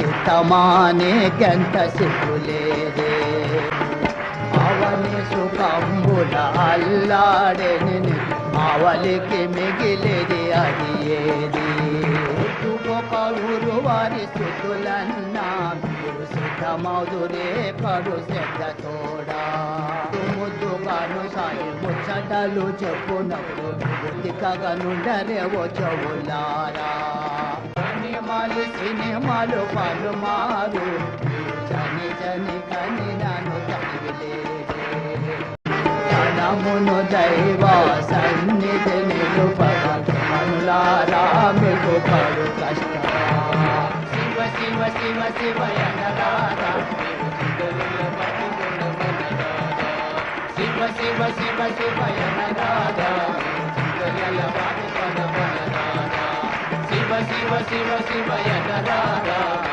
చిత్తమానే గంట సిగ్గులేదే అవని సుఖంబుల అల్లాడెని అవలికి మిగిలిది అది ఏది? ఒక్కొక్కరు వారి స్థుతులన్నా సిద్ధమౌదురే కడు శ్రద్ధ తోడా. ముద్దుగాను సాయి ముచ్చటలు చెప్పునప్పుడు బుద్ధికగనుండరేవో చెవులారా. సినిమాలు సినిమాలు పలుమారు. చని చని కని నన్ను తగిలేదే. దైవ సన్నిధి నిలుపగ మనులారా మీకు పడు కష్ట శివ శివ శివ శివ ఎనరారా శివ శివ శివ శివ ఎనరారా శివ శివ శివ శివ ఎనరారా